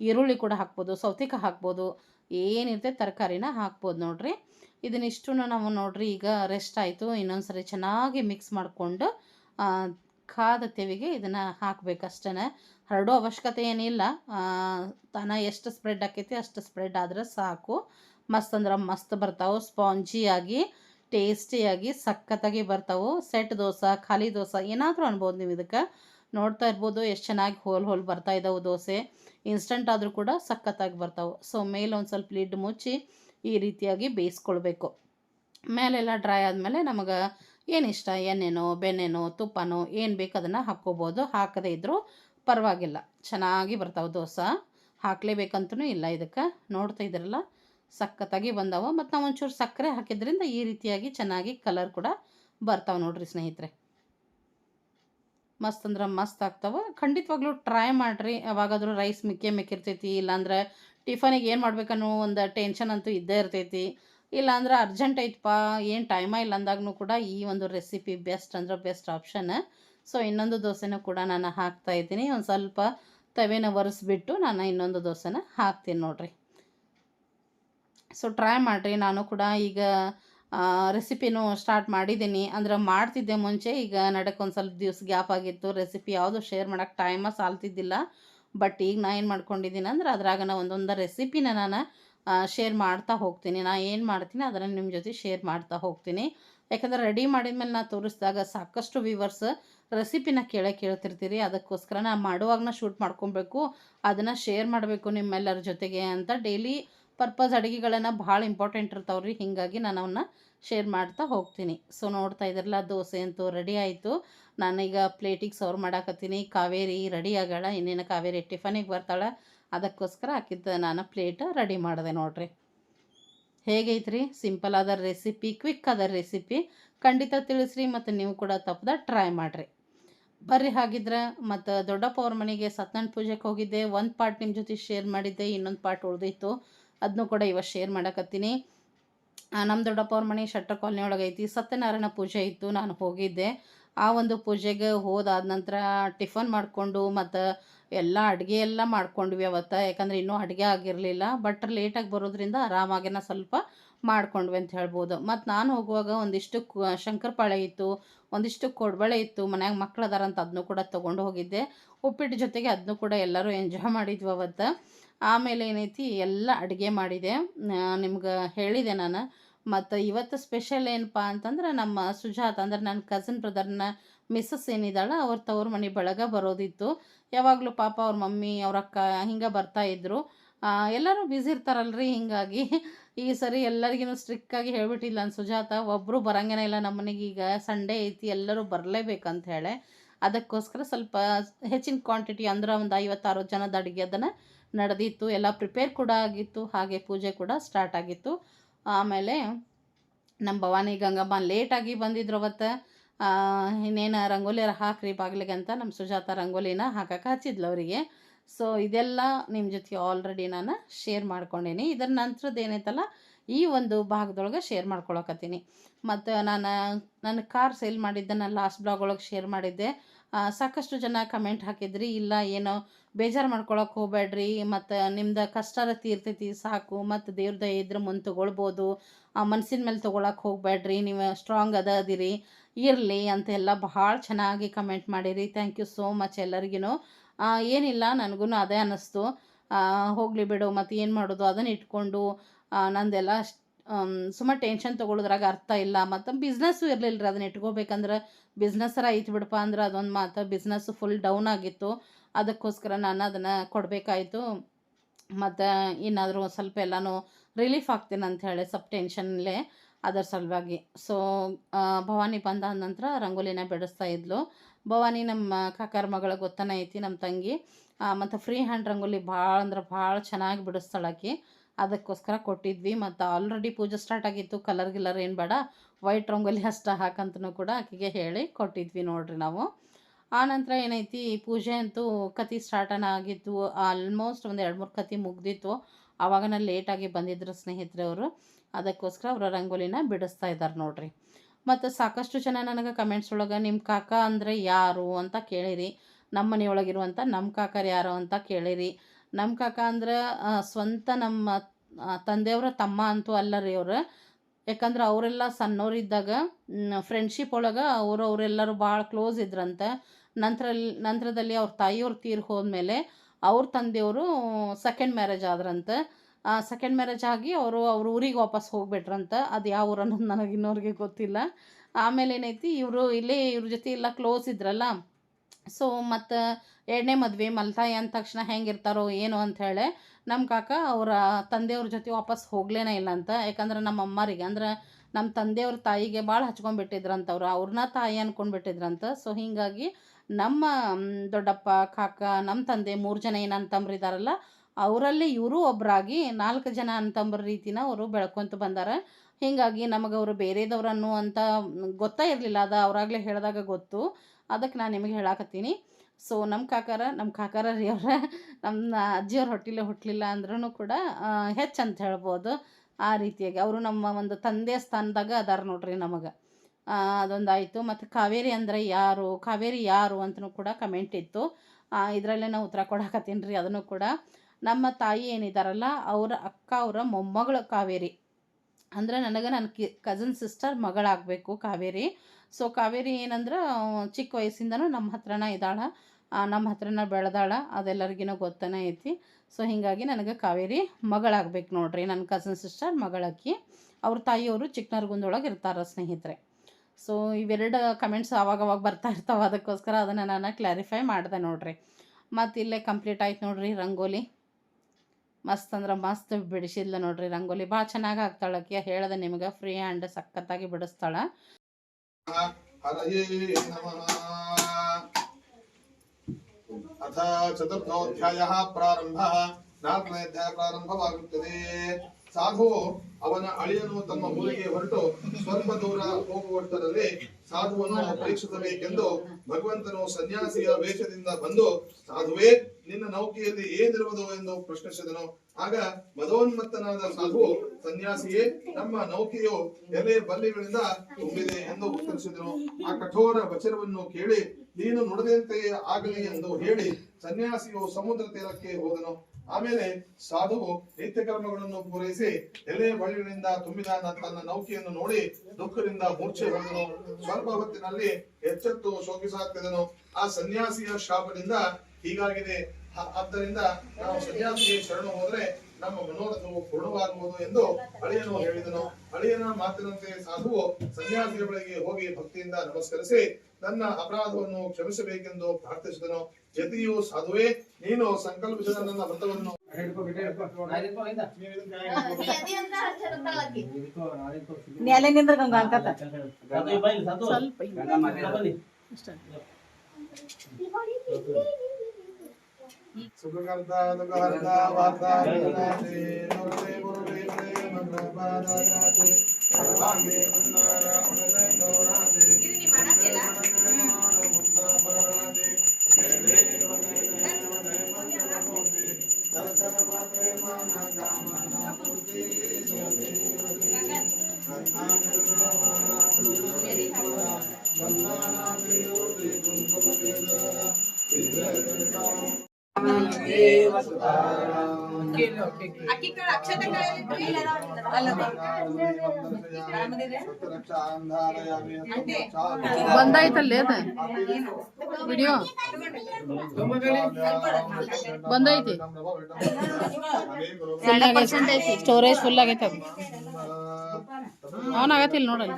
ಈರುಳ್ಳಿ ಕೂಡ ಹಾಕ್ಬೋದು, ಸೌತೆಕಾಯಿ ಹಾಕ್ಬೋದು, ಏನಿರುತ್ತೆ ತರಕಾರಿನ ಹಾಕ್ಬೋದು ನೋಡ್ರಿ. ಇದನ್ನಿಷ್ಟು ನಾವು ನೋಡ್ರಿ, ಈಗ ರೆಸ್ಟ್ ಆಯಿತು. ಇನ್ನೊಂದು ಸರಿ ಚೆನ್ನಾಗಿ ಮಿಕ್ಸ್ ಮಾಡಿಕೊಂಡು ಕಾದ ತೆವಿಗೆ ಇದನ್ನು ಹಾಕಬೇಕಷ್ಟೇ ಹರಡೋ ಅವಶ್ಯಕತೆ ಏನಿಲ್ಲ. ತಾನ ಎಷ್ಟು ಸ್ಪ್ರೆಡ್ ಆಕೈತಿ ಅಷ್ಟು ಸ್ಪ್ರೆಡ್ ಆದರೆ ಸಾಕು. ಮಸ್ತ್ ಅಂದ್ರೆ ಮಸ್ತ್ ಬರ್ತಾವೆ. ಸ್ಪಾಂಜಿಯಾಗಿ ಟೇಸ್ಟಿಯಾಗಿ ಸಖತ್ತಾಗಿ ಬರ್ತಾವೆ. ಸೆಟ್ ದೋಸೆ, ಖಾಲಿ ದೋಸೆ, ಏನಾದರೂ ಅನ್ಬೋದು ನೀವು ಇದಕ್ಕೆ. ನೋಡ್ತಾ ಇರ್ಬೋದು, ಎಷ್ಟು ಚೆನ್ನಾಗಿ ಹೋಲ್ ಹೋಲ್ ಬರ್ತಾ ಇದ್ದಾವೆ ದೋಸೆ. ಇನ್ಸ್ಟಂಟ್ ಆದರೂ ಕೂಡ ಸಖತ್ತಾಗಿ ಬರ್ತಾವೆ. ಸೊ ಮೇಲೆ ಒಂದು ಸ್ವಲ್ಪ ಲಿಡ್ ಮುಚ್ಚಿ ಈ ರೀತಿಯಾಗಿ ಬೇಯಿಸ್ಕೊಳ್ಬೇಕು. ಮೇಲೆಲ್ಲ ಡ್ರೈ ಆದಮೇಲೆ ನಮಗೆ ಏನಿಷ್ಟ ಎಣ್ಣೆನೋ, ಬೆಣ್ಣೆನೋ, ತುಪ್ಪನೋ, ಏನು ಬೇಕು ಅದನ್ನು ಹಾಕ್ಕೋಬೋದು. ಹಾಕದೇ ಇದ್ದರೂ ಪರವಾಗಿಲ್ಲ. ಚೆನ್ನಾಗಿ ಬರ್ತಾವೆ ದೋಸೆ. ಹಾಕಲೇಬೇಕಂತೂ ಇಲ್ಲ ಇದಕ್ಕೆ. ನೋಡ್ತಾ ಇದ್ರಲ್ಲ ಸಖತ್ತಾಗಿ ಬಂದಾವೆ. ಮತ್ತು ನಾವು ಒಂಚೂರು ಸಕ್ಕರೆ ಹಾಕಿದ್ರಿಂದ ಈ ರೀತಿಯಾಗಿ ಚೆನ್ನಾಗಿ ಕಲರ್ ಕೂಡ ಬರ್ತಾವೆ ನೋಡಿರಿ ಸ್ನೇಹಿತರೆ. ಮಸ್ತ್ ಅಂದ್ರೆ ಮಸ್ತ್ ಆಗ್ತಾವೆ. ಖಂಡಿತವಾಗ್ಲೂ ಟ್ರೈ ಮಾಡಿರಿ. ಯಾವಾಗಾದರೂ ರೈಸ್ ಮಿಕ್ಕೇ ಮಿಕ್ಕಿರ್ತೈತಿ, ಇಲ್ಲಾಂದ್ರೆ ಟಿಫನಿಗೆ ಏನು ಮಾಡ್ಬೇಕನ್ನೋ ಒಂದು ಟೆನ್ಷನ್ ಅಂತೂ ಇದ್ದೇ ಇರ್ತೈತಿ. ಇಲ್ಲಾಂದ್ರೆ ಅರ್ಜೆಂಟ್ ಐತಪ್ಪ, ಏನು ಟೈಮ ಇಲ್ಲ ಅಂದಾಗೂ ಕೂಡ ಈ ಒಂದು ರೆಸಿಪಿ ಬೆಸ್ಟ್ ಅಂದ್ರೆ ಬೆಸ್ಟ್ ಆಪ್ಷನ್ ಸೊ ಇನ್ನೊಂದು ದೋಸೆನೂ ಕೂಡ ನಾನು ಹಾಕ್ತಾ ಇದ್ದೀನಿ. ಒಂದು ಸ್ವಲ್ಪ ತವೆನ ಒರೆಸ್ಬಿಟ್ಟು ನಾನು ಇನ್ನೊಂದು ದೋಸೆನ ಹಾಕ್ತೀನಿ ನೋಡಿರಿ. ಸೊ ಟ್ರೈ ಮಾಡಿರಿ. ನಾನು ಕೂಡ ಈಗ ರೆಸಿಪಿನೂ ಸ್ಟಾರ್ಟ್ ಮಾಡಿದ್ದೀನಿ. ಅಂದ್ರೆ ಮಾಡ್ತಿದ್ದೆ ಮುಂಚೆ, ಈಗ ನಡಕ್ಕೆ ಒಂದು ಸ್ವಲ್ಪ ದಿವ್ಸ ಗ್ಯಾಪ್ ಆಗಿತ್ತು. ರೆಸಿಪಿ ಯಾವುದು ಶೇರ್ ಮಾಡೋಕ್ಕೆ ಟೈಮ ಸಾಲ್ತಿದ್ದಿಲ್ಲ. ಬಟ್ ಈಗ ನಾ ಏನು ಮಾಡ್ಕೊಂಡಿದ್ದೀನಿ ಅಂದ್ರೆ ಅದ್ರಾಗ ನಾ ಒಂದೊಂದು ರೆಸಿಪಿನ ನಾನು ಶೇರ್ ಮಾಡ್ತಾ ಹೋಗ್ತೀನಿ. ನಾ ಏನು ಮಾಡ್ತೀನಿ ಅದನ್ನು ನಿಮ್ಮ ಜೊತೆ ಶೇರ್ ಮಾಡ್ತಾ ಹೋಗ್ತೀನಿ. ಯಾಕಂದ್ರೆ ರೆಡಿ ಮಾಡಿದ್ಮೇಲೆ ನಾ ತೋರಿಸಿದಾಗ ಸಾಕಷ್ಟು ವ್ಯೂವರ್ಸ್ ರೆಸಿಪಿನ ಕೇಳೇ ಕೇಳ್ತಿರ್ತೀರಿ. ಅದಕ್ಕೋಸ್ಕರ ನಾ ಮಾಡುವಾಗನ ಶೂಟ್ ಮಾಡ್ಕೊಬೇಕು. ಅದನ್ನು ಶೇರ್ ಮಾಡಬೇಕು ನಿಮ್ಮೆಲ್ಲರ ಜೊತೆಗೆ ಅಂತ ಡೈಲಿ ಪರ್ಪಸ್ ಅಡುಗೆಗಳನ್ನು ಭಾಳ ಇಂಪಾರ್ಟೆಂಟ್ ಇರ್ತಾವೆ ರೀ ಹೀಗಾಗಿ ನಾನು ಅವನ್ನ ಶೇರ್ ಮಾಡ್ತಾ ಹೋಗ್ತೀನಿ. ಸೊ ನೋಡ್ತಾ ಇದ್ರಲ್ಲ, ದೋಸೆ ಅಂತೂ ರೆಡಿ ಆಯಿತು. ನಾನೀಗ ಪ್ಲೇಟಿಗೆ ಸರ್ವ್ ಮಾಡಾಕತ್ತೀನಿ. ಕಾವೇರಿ ರೆಡಿ ಆಗೋಣ ಇನ್ನೇನು ಕಾವೇರಿ ಟಿಫನಿಗೆ ಬರ್ತಾಳೆ. ಅದಕ್ಕೋಸ್ಕರ ಹಾಕಿದ್ದ ನಾನು ಪ್ಲೇಟ್ ರೆಡಿ ಮಾಡಿದೆ ನೋಡ್ರಿ. ಹೇಗೈತ್ರಿ? ಸಿಂಪಲ್ ಆದ ರೆಸಿಪಿ ಕ್ವಿಕ್ ಆದ ರೆಸಿಪಿ ಖಂಡಿತ ತಿಳಿಸ್ರಿ ಮತ್ತು ನೀವು ಕೂಡ ತಪ್ಪದ ಟ್ರೈ ಮಾಡಿರಿ. ಬರ್ರಿ ಹಾಗಿದ್ರೆ ಮತ್ತು ದೊಡ್ಡಪ್ಪ ಅವ್ರ ಮನೆಗೆ ಸತ್ಯನಾರಾಯಣ ಪೂಜೆಗೆ ಹೋಗಿದ್ದೆ. ಒಂದು ಪಾರ್ಟ್ ನಿಮ್ಮ ಜೊತೆ ಶೇರ್ ಮಾಡಿದ್ದೆ, ಇನ್ನೊಂದು ಪಾರ್ಟ್ ಉಳಿದಿತ್ತು. ಅದನ್ನು ಕೂಡ ಇವತ್ತು ಶೇರ್ ಮಾಡಕತ್ತೀನಿ. ನಮ್ಮ ದೊಡ್ಡಪ್ಪವ್ರ ಮನೆ ಶೆಟ್ಟರ್ ಕಾಲೋನಿ ಒಳಗೆ ಐತಿ. ಸತ್ಯನಾರಾಯಣ ಪೂಜೆ ಇತ್ತು, ನಾನು ಹೋಗಿದ್ದೆ. ಆ ಒಂದು ಪೂಜೆಗೆ ಹೋದಾದ ನಂತರ ಟಿಫನ್ ಮಾಡಿಕೊಂಡು ಮತ್ತು ಎಲ್ಲ ಅಡುಗೆ ಎಲ್ಲ ಮಾಡ್ಕೊಂಡ್ವಿ ಅವತ್ತು. ಯಾಕಂದ್ರೆ ಇನ್ನೂ ಅಡುಗೆ ಆಗಿರಲಿಲ್ಲ. ಬಟ್ ಲೇಟಾಗಿ ಬರೋದ್ರಿಂದ ಆರಾಮಾಗಿನ ಸ್ವಲ್ಪ ಮಾಡ್ಕೊಂಡ್ವಿ ಅಂತ ಹೇಳ್ಬೋದು. ಮತ್ತು ನಾನು ಹೋಗುವಾಗ ಒಂದಿಷ್ಟು ಶಂಕರಪಾಳೆ ಇತ್ತು, ಒಂದಿಷ್ಟು ಕೊಡಬಳೆ ಇತ್ತು, ಮನ್ಯಾಗ ಮಕ್ಳು ಅದಾರಂತ ಅದನ್ನು ಕೂಡ ತೊಗೊಂಡು ಹೋಗಿದ್ದೆ. ಉಪ್ಪಿಟ್ಟು ಜೊತೆಗೆ ಅದನ್ನು ಕೂಡ ಎಲ್ಲರೂ ಎಂಜಾಯ್ ಮಾಡಿದ್ವಿ ಅವತ್ತು. ಆಮೇಲೆ ಏನೈತಿ, ಎಲ್ಲ ಅಡುಗೆ ಮಾಡಿದೆ. ನಿಮ್ಗೆ ಹೇಳಿದೆ ನಾನು. ಮತ್ತು ಇವತ್ತು ಸ್ಪೆಷಲ್ ಏನಪ್ಪ ಅಂತಂದ್ರೆ ನಮ್ಮ ಸುಜಾತ, ಅಂದ್ರೆ ನನ್ನ ಕಸಿನ್ ಬ್ರದರ್ನ ಮಿಸ್ಸಸ್ ಏನಿದ್ದಾಳೆ ಅವ್ರ ತವ್ರ ಮನೆ ಬಳಗ ಬರೋದಿತ್ತು. ಯಾವಾಗಲೂ ಪಾಪ ಅವ್ರ ಮಮ್ಮಿ, ಅವ್ರ ಅಕ್ಕ ಹಿಂಗೆ ಬರ್ತಾಯಿದ್ರು ಎಲ್ಲರೂ ಬ್ಯುಸಿ ಇರ್ತಾರಲ್ರಿ ಹಿಂಗಾಗಿ. ಈ ಸರಿ ಎಲ್ಲರಿಗೂ ಸ್ಟ್ರಿಕ್ಕಾಗಿ ಹೇಳ್ಬಿಟ್ಟಿಲ್ಲ ನನ್ನ ಸುಜಾತ. ಒಬ್ಬರು ಬರೋಂಗೇನೇ ಇಲ್ಲ ನಮ್ಮ ಮನೆಗೆ ಈಗ. ಸಂಡೇ ಐತಿ, ಎಲ್ಲರೂ ಬರಲೇಬೇಕಂತ ಹೇಳಿ ಅದಕ್ಕೋಸ್ಕರ ಸ್ವಲ್ಪ ಹೆಚ್ಚಿನ ಕ್ವಾಂಟಿಟಿ ಅಂದ್ರೆ ಒಂದು ಐವತ್ತಾರು ಜನದ ಅಡುಗೆ ಅದನ್ನು ನಡೆದಿತ್ತು, ಎಲ್ಲ ಪ್ರಿಪೇರ್ ಕೂಡ ಆಗಿತ್ತು, ಹಾಗೆ ಪೂಜೆ ಕೂಡ ಸ್ಟಾರ್ಟ್ ಆಗಿತ್ತು. ಆಮೇಲೆ ನಮ್ಮ ಭವಾನಿ ಗಂಗಮ್ಮ ಲೇಟಾಗಿ ಬಂದಿದ್ರು ಅವತ್ತು. ಇನ್ನೇನು ರಂಗೋಲಿ ಹಾಕ್ರಿ ಬಾಗಿಲಿಗೆ ಅಂತ ನಮ್ಮ ಸುಜಾತ ರಂಗೋಲಿನ ಹಾಕಕ್ಕೆ ಹಚ್ಚಿದ್ಲು ಅವರಿಗೆ. ಸೊ ಇದೆಲ್ಲ ನಿಮ್ಮ ಜೊತೆ ಆಲ್ರೆಡಿ ನಾನು ಶೇರ್ ಮಾಡ್ಕೊಂಡೀನಿ. ಇದರ ನಂತರದ್ದು ಏನೈತಲ್ಲ, ಈ ಒಂದು ಭಾಗದೊಳಗೆ ಶೇರ್ ಮಾಡ್ಕೊಳಕತ್ತೀನಿ. ಮತ್ತು ನಾನು, ನನ್ನ ಕಾರ್ ಸೇಲ್ ಮಾಡಿದ್ದನ್ನು ಲಾಸ್ಟ್ ಬ್ಲಾಗ್ ಒಳಗೆ ಶೇರ್ ಮಾಡಿದ್ದೆ. ಸಾಕಷ್ಟು ಜನ ಕಮೆಂಟ್ ಹಾಕಿದ್ರಿ, ಇಲ್ಲ ಏನೋ ಬೇಜಾರು ಮಾಡ್ಕೊಳಕ್ಕೆ ಹೋಗ್ಬೇಡ್ರಿ, ಮತ್ತು ನಿಮ್ದು ಕಷ್ಟರ ತೀರ್ತೈತಿ ಸಾಕು, ಮತ್ತು ದೇವ್ರ ದಯ ಇದ್ರೆ ಮುಂದೆ ತೊಗೊಳ್ಬೋದು ಮನ್ಸಿನ ಮೇಲೆ ತೊಗೊಳಕ್ಕೆ ಹೋಗ್ಬೇಡ್ರಿ, ನೀವು ಸ್ಟ್ರಾಂಗ್ ಅದ ಅದಿರಿ, ಇರಲಿ ಅಂತೆಲ್ಲ ಭಾಳ ಚೆನ್ನಾಗಿ ಕಮೆಂಟ್ ಮಾಡಿರಿ ಥ್ಯಾಂಕ್ ಯು ಸೋ ಮಚ್ ಎಲ್ಲರಿಗೂ ಏನಿಲ್ಲ ನನಗೂ ಅದೇ ಅನ್ನಿಸ್ತು ಹೋಗಲಿ ಬಿಡು, ಮತ್ತು ಏನು ಮಾಡೋದು ಅದನ್ನು ಇಟ್ಕೊಂಡು ನಂದೆಲ್ಲ ಸುಮಾರು ಟೆನ್ಷನ್ ತೊಗೊಳೋದ್ರಾಗ ಅರ್ಥ ಇಲ್ಲ. ಮತ್ತು ಬಿಸ್ನೆಸ್ಸು ಇರಲಿಲ್ಲ ರೀ ಅದನ್ನ ಇಟ್ಕೋಬೇಕಂದ್ರೆ ಬಿಸ್ನೆಸ್ಸರ ಐತಿ ಬಿಡಪ್ಪ ಅಂದ್ರೆ ಅದೊಂದು ಮಾತು. ಬಿಸ್ನೆಸ್ಸು ಫುಲ್ ಡೌನ್ ಆಗಿತ್ತು. ಅದಕ್ಕೋಸ್ಕರ ನಾನು ಅದನ್ನು ಕೊಡಬೇಕಾಯಿತು. ಮತ್ತು ಏನಾದರೂ ಸ್ವಲ್ಪ ಎಲ್ಲನೂ ರಿಲೀಫ್ ಆಗ್ತೀನಿ ಅಂತ ಹೇಳಿ ಸ್ವಲ್ಪ ಟೆನ್ಷನ್ಲೇ ಅದರ ಸಲುವಾಗಿ. ಸೊ ಭವಾನಿ ಬಂದ ನಂತರ ರಂಗೋಲಿನ ಬಿಡಿಸ್ತಾ ಇದ್ಲು. ಭವಾನಿ ನಮ್ಮ ಕಾಕಾರ ಮಗಳ ಗೊತ್ತನ ಐತಿ ನಮ್ಮ ತಂಗಿ. ಮತ್ತು ಫ್ರೀ ಹ್ಯಾಂಡ್ ರಂಗೋಲಿ ಭಾಳ ಅಂದ್ರೆ ಭಾಳ ಚೆನ್ನಾಗಿ ಬಿಡಿಸ್ತಾಳಾಕಿ ಅದಕ್ಕೋಸ್ಕರ ಕೊಟ್ಟಿದ್ವಿ. ಮತ್ತು ಆಲ್ರೆಡಿ ಪೂಜೆ ಸ್ಟಾರ್ಟ್ ಆಗಿತ್ತು. ಕಲರ್ ಗಿಲ್ಲರ್ ಏನು ಬೇಡ. ವೈಟ್ ರಂಗೋಲಿ ಅಷ್ಟ ಹಾಕಂತನೂ ಕೂಡ ಆಕೆಗೆ ಹೇಳಿ ಕೊಟ್ಟಿದ್ವಿ ನೋಡ್ರಿ ನಾವು. ಆನಂತರ ಏನೈತಿ ಪೂಜೆ ಅಂತೂ ಕತಿ ಸ್ಟಾರ್ಟನ ಆಗಿತ್ತು. ಆಲ್ಮೋಸ್ಟ್ ಒಂದು ಎರಡು ಮೂರು ಕತಿ ಮುಗ್ದಿತ್ತು. ಆವಾಗ ಲೇಟಾಗಿ ಬಂದಿದ್ರು ಸ್ನೇಹಿತರವರು ಅದಕ್ಕೋಸ್ಕರ ಅವರ ರಂಗೋಲಿನ ಬಿಡಿಸ್ತಾ ಇದ್ದಾರೆ ನೋಡ್ರಿ. ಮತ್ತು ಸಾಕಷ್ಟು ಜನ ನನಗೆ ಕಮೆಂಟ್ಸ್ ಒಳಗೆ ನಿಮ್ಮ ಕಾಕ ಅಂದರೆ ಯಾರು? ಅಂತ ಕೇಳಿರಿ. ನಮ್ಮ ಮನೆಯೊಳಗಿರುವಂಥ ನಮ್ಮ ಕಾಕರು ಯಾರು ಅಂತ ಕೇಳಿರಿ. ನಮ್ಮ ಕಾಕ ಅಂದ್ರೆ ಸ್ವಂತ ನಮ್ಮ ತಂದೆಯವರ ತಮ್ಮ ಅಂತೂ ಅಲ್ಲ ರೀ ಅವರು. ಯಾಕಂದ್ರೆ ಅವರೆಲ್ಲ ಸಣ್ಣವರಿದ್ದಾಗ ಫ್ರೆಂಡ್ಶಿಪ್ ಒಳಗೆ ಅವರು ಅವರೆಲ್ಲರೂ ಭಾಳ ಕ್ಲೋಸ್ ಇದ್ರಂತೆ. ನಂತರ, ನಂತರದಲ್ಲಿ ಅವ್ರ ತಾಯಿಯವ್ರು ತೀರ್ ಹೋದ್ಮೇಲೆ ಅವ್ರ ತಂದೆಯವರು ಸೆಕೆಂಡ್ ಮ್ಯಾರೇಜ್ ಆದ್ರಂತೆ. ಸೆಕೆಂಡ್ ಮ್ಯಾರೇಜ್ ಆಗಿ ಅವರು ಅವ್ರ ಊರಿಗೆ ವಾಪಸ್ ಹೋಗ್ಬಿಟ್ರಂತ. ಅದು ಯಾವ ಊರು ಅನ್ನೋದು ನನಗೆ ಇನ್ನೋರಿಗೆ ಗೊತ್ತಿಲ್ಲ. ಆಮೇಲೆ ಏನೈತಿ, ಇವರು ಇಲ್ಲೇ ಇವ್ರ ಜೊತೆ ಎಲ್ಲ ಕ್ಲೋಸ್ ಇದ್ರಲ್ಲ. ಸೊ ಮತ್ತು ಎರಡನೇ ಮದುವೆ ಮಲ್ತಾಯಿ ಅಂದ ತಕ್ಷಣ ಹೆಂಗಿರ್ತಾರೋ ಏನು ಅಂಥೇಳಿ ನಮ್ಮ ಕಾಕ ಅವರ ತಂದೆಯವ್ರ ಜೊತೆ ವಾಪಸ್ ಹೋಗ್ಲೇನೇ ಇಲ್ಲ ಅಂತ. ಯಾಕಂದ್ರೆ ನಮ್ಮ ಅಮ್ಮರಿಗೆ, ಅಂದ್ರೆ ನಮ್ಮ ತಂದೆಯವ್ರ ತಾಯಿಗೆ ಭಾಳ ಹಚ್ಕೊಂಡ್ಬಿಟ್ಟಿದ್ರಂತ ಅವ್ರು ಅವ್ರನ್ನ ತಾಯಿ ಅಂದ್ಕೊಂಡ್ಬಿಟ್ಟಿದ್ರಂತ ಸೊ ಹೀಗಾಗಿ ನಮ್ಮ ದೊಡ್ಡಪ್ಪ, ಕಾಕ, ನಮ್ಮ ತಂದೆ ಮೂರು ಜನ ಏನು ಅಂತಂಬ್ರಿದಾರಲ್ಲ, ಅವರಲ್ಲಿ ಇವರು ಒಬ್ಬರಾಗಿ ನಾಲ್ಕು ಜನ ಅಂತಂಬ್ರ ರೀತಿನ ಅವರು ಬೆಳ್ಕೊಂತ ಬಂದಾರ. ಹೀಗಾಗಿ ನಮಗೆ ಅವರು ಬೇರೆದವ್ರನ್ನು ಅಂತ ಗೊತ್ತಾ ಇರಲಿಲ್ಲ. ಅದು ಅವರಾಗಲೇ ಹೇಳಿದಾಗ ಗೊತ್ತು. ಅದಕ್ಕೆ ನಾನು ನಿಮಗೆ ಹೇಳಾಕತ್ತೀನಿ. ಸೊ ನಮ್ಮ ಕಾಕಾರ ನಮ್ಮ ಕಾಕಾರ ರೀ ಅವ್ರ ನಮ್ಮ ಅಜ್ಜಿಯವ್ರ ಹೊಟ್ಟಿಲೆ ಹುಟ್ಟಲಿಲ್ಲ ಅಂದ್ರೂ ಕೂಡ ಹೆಚ್ಚು ಅಂತ ಹೇಳ್ಬೋದು ಆ ರೀತಿಯಾಗಿ. ಅವರು ನಮ್ಮ ಒಂದು ತಂದೆ ಸ್ಥಾನದಾಗ ಅದಾರ ನೋಡ್ರಿ ನಮಗೆ. ಅದೊಂದಾಯಿತು. ಮತ್ತು ಕಾವೇರಿ ಅಂದರೆ ಯಾರು, ಕಾವೇರಿ ಯಾರು ಅಂತಲೂ ಕೂಡ ಕಮೆಂಟ್ ಇತ್ತು. ಇದರಲ್ಲೇ ನಾವು ಉತ್ತರ ಕೊಡಕತ್ತೀನಿ ರೀ ಅದನ್ನು ಕೂಡ. ನಮ್ಮ ತಾಯಿ ಏನಿದಾರಲ್ಲ, ಅವರ ಅಕ್ಕ, ಅವರ ಮೊಮ್ಮಗಳು ಕಾವೇರಿ. ಅಂದ್ರೆ ನನಗೆ ನನ್ನ ಕಿ ಕಝನ್ ಸಿಸ್ಟರ್ ಮಗಳಾಗಬೇಕು ಕಾವೇರಿ. ಸೊ ಕಾವೇರಿ ಏನಂದ್ರೆ ಚಿಕ್ಕ ವಯಸ್ಸಿಂದನೂ ನಮ್ಮ ಹತ್ರನ ಇದ್ದಾಳ. ನಮ್ಮ ಹತ್ರನ ಬೆಳೆದಾಳ. ಅದೆಲ್ಲರಿಗಿನ ಗೊತ್ತನೇ ಐತಿ. ಸೊ ಹೀಗಾಗಿ ನನಗೆ ಕಾವೇರಿ ಮಗಳಾಗ್ಬೇಕು ನೋಡ್ರಿ. ನನ್ನ ಕಝನ್ ಸಿಸ್ಟರ್ ಮಗಳಕ್ಕಿ ಅವ್ರ ತಾಯಿಯವರು ಚಿಕ್ಕನರ್ಗುಂದೊಳಗೆ ಇರ್ತಾರೆ ಸ್ನೇಹಿತರೆ. ಸೊ ಇವೆರಡು ಕಮೆಂಟ್ಸ್ ಆವಾಗವಾಗ ಬರ್ತಾ ಇರ್ತಾವೆ. ಅದಕ್ಕೋಸ್ಕರ ಅದನ್ನು ನಾನು ಕ್ಲಾರಿಫೈ ಮಾಡಿದೆ ನೋಡ್ರಿ. ಮತ್ತು ಇಲ್ಲೇ ಕಂಪ್ಲೀಟ್ ಆಯ್ತು ನೋಡ್ರಿ ರಂಗೋಲಿ. ಮಸ್ತ್ ಅಂದ್ರೆ ಮಸ್ತ್ ಬಿಡಿಸಿದ್ಲ ನೋಡ್ರಿ ರಂಗೋಲಿ. ಭಾಳ ಚೆನ್ನಾಗಿ ಆಗ್ತಾಳಕ್ಕೆ ಹೇಳ್ದೆ ನಿಮಗೆ ಫ್ರೀ ಹ್ಯಾಂಡ್ ಸಖತ್ತಾಗಿ ಬಿಡಿಸ್ತಾಳ. ಅಥ ಚತುರ್ಥೋಧ್ಯಾಯ ಪ್ರಾರಂಭ. ನಾಲ್ಕನೇ ಅಧ್ಯಾಯ ಪ್ರಾರಂಭವಾಗುತ್ತದೆ. ಸಾಧು ಅವನ ಅಳಿಯನು ತಮ್ಮ ಊರಿಗೆ ಹೊರಟು ಸ್ವಲ್ಪ ದೂರ ಹೋಗುವಷ್ಟರಲ್ಲಿ ಸಾಧುವನ್ನು ಪರೀಕ್ಷಿಸಬೇಕೆಂದು ಭಗವಂತನು ಸನ್ಯಾಸಿಯ ವೇಷದಿಂದ ಬಂದು ಸಾಧುವೇ ನಿನ್ನ ನೌಕೆಯಲ್ಲಿ ಏನಿರುವುದು? ಎಂದು ಪ್ರಶ್ನಿಸಿದನು. ಆಗ ಮದೋನ್ಮತ್ತನಾದ ಸಾಧು ಸನ್ಯಾಸಿಯೇ ನಮ್ಮ ನೌಕೆಯು ಎಲೆ ಬಲ್ಲಿಗಳಿಂದ ತುಂಬಿದೆ ಎಂದು ಉತ್ತರಿಸಿದನು. ಆ ಕಠೋರ ವಚನವನ್ನು ಕೇಳಿ ನೀನು ನುಡಿದಂತೆಯೇ ಆಗಲಿ ಎಂದು ಹೇಳಿ ಸನ್ಯಾಸಿಯು ಸಮುದ್ರ ತೀರಕ್ಕೆ ಹೋದನು. ಆಮೇಲೆ ಸಾಧುವು ನಿತ್ಯ ಕರ್ಮಗಳನ್ನು ಪೂರೈಸಿ ಎಲೆ ಬಳ್ಳಿಗಳಿಂದ ತುಂಬಿದ ತನ್ನ ನೌಕೆಯನ್ನು ನೋಡಿ ದುಃಖದಿಂದ ಮೂರ್ಛೆ ಹೊಂದನು. ಸ್ವಲ್ಪ ಹೊತ್ತಿನಲ್ಲಿ ಎಚ್ಚೆತ್ತು ಶೋಕಿಸಾಗ್ತಿದನು ಆ ಸನ್ಯಾಸಿಯ ಶಾಪದಿಂದ ಹೀಗಾಗಿದೆ. ಆದ್ದರಿಂದ ನಾವು ಸನ್ಯಾಸಿಗೆ ಶರಣು ಹೋದ್ರೆ ನಮ್ಮ ಮನೋರಥವು ಪೂರ್ಣವಾಗುವುದು ಎಂದು ಅಳಿಯನು ಹೇಳಿದನು. ಅಳಿಯನ ಮಾತಿನಂತೆ ಸಾಧುವು ಸನ್ಯಾಸಿಯ ಬಳಿಗೆ ಹೋಗಿ ಭಕ್ತಿಯಿಂದ ನಮಸ್ಕರಿಸಿ, ನನ್ನ ಅಪರಾಧವನ್ನು ಕ್ಷಮಿಸಬೇಕೆಂದು ಪ್ರಾರ್ಥಿಸಿದನು. ಯತಿಯು ಸಾಧುವೇ ನೀನು ಸಂಕಲ್ಪಿಸಿದ ನನ್ನ ವ್ರತವನ್ನು ನೆಲೆ ನಿಂದ್ರಗಂಗ ಅನ್ಕತ ಸ್ವಲ್ಪ ಸುಖಕರ್ತ ದುಃಖಹರ್ತ ವಾರ್ತಾ ವಿನಾಶಿ ನುರತೆ ಗುರುವೇ ಪ್ರೇಮ ಪ್ರಪಾದಯಾತಿ ಸರ್ವಾಂಗೇ ಪುಣ್ಯರಾಮ ಜಯಂತೋರಾತಿ ಬಂದಾಯ್ತಲ್ಲೇ ಅದ ವಿಡಿಯೋ ಬಂದೈತಿ ಸ್ಟೋರೇಜ್ ಫುಲ್ ಆಗೈತೆ ಅದು ಆನ್ ಆಗತ್ತಿಲ್ಲ ನೋಡಲ್ಲ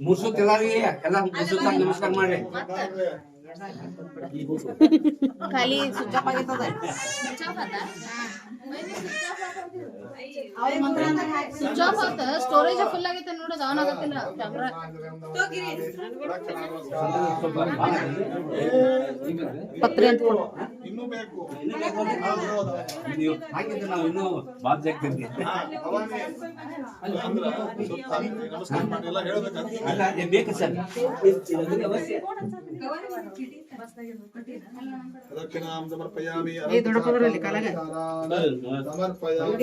ಮುರ್ಸುಕ್ ಎಲ್ಲಾರಿಗೆ ಎಲ್ಲ ಮುರ್ಸುಕ್ ನಮಸ್ಕಾರ ಮಾಡ್ರಿ ಖಾಲಿ ಸ್ವಿಚ್ ಆಫ್ ಆಗಿರ್ತದ ಸ್ವಿಚ್ ಆಫ್ ಆತ ಸ್ಟೋರೇಜ್ ಫುಲ್ ಆಗೈತೆ ನೋಡೋದು ಆನ್ ಆಗತ್ತಿಲ್ಲ. ಕ್ಯಾಮ್ರಾ ಪತ್ರೆ ಅಂತ ಇನ್ನೂ ಬೇಕು. ನೀವು ಹಾಗಿದ್ರೆ ಇನ್ನೂ ಅಲ್ಲ ಬೇಕು ಸರ್. ಅವಶ್ಯ ಪ್ರದಕ್ಷಿಣಾಂ ಸಮರ್ಪಯಾಮಿ. ಸಮರ್ಪಯಾಮಿ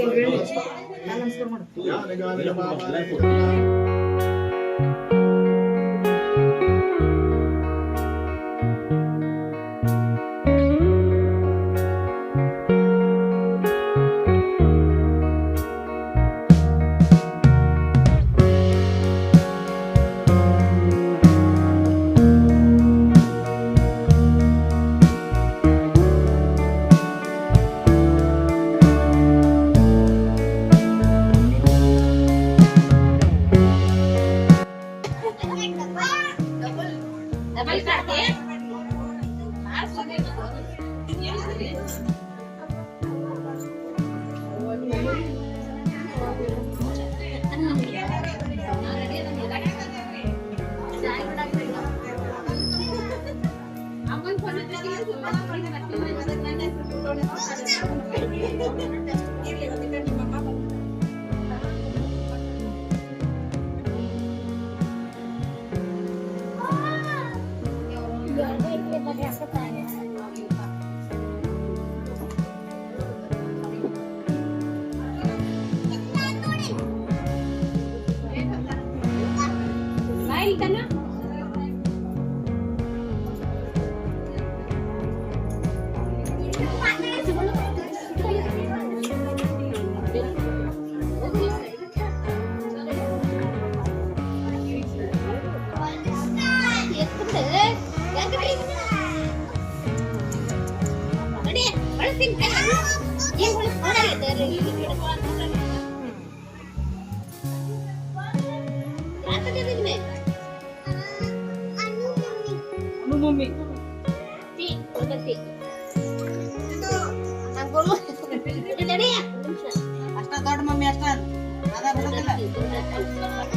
Thank you.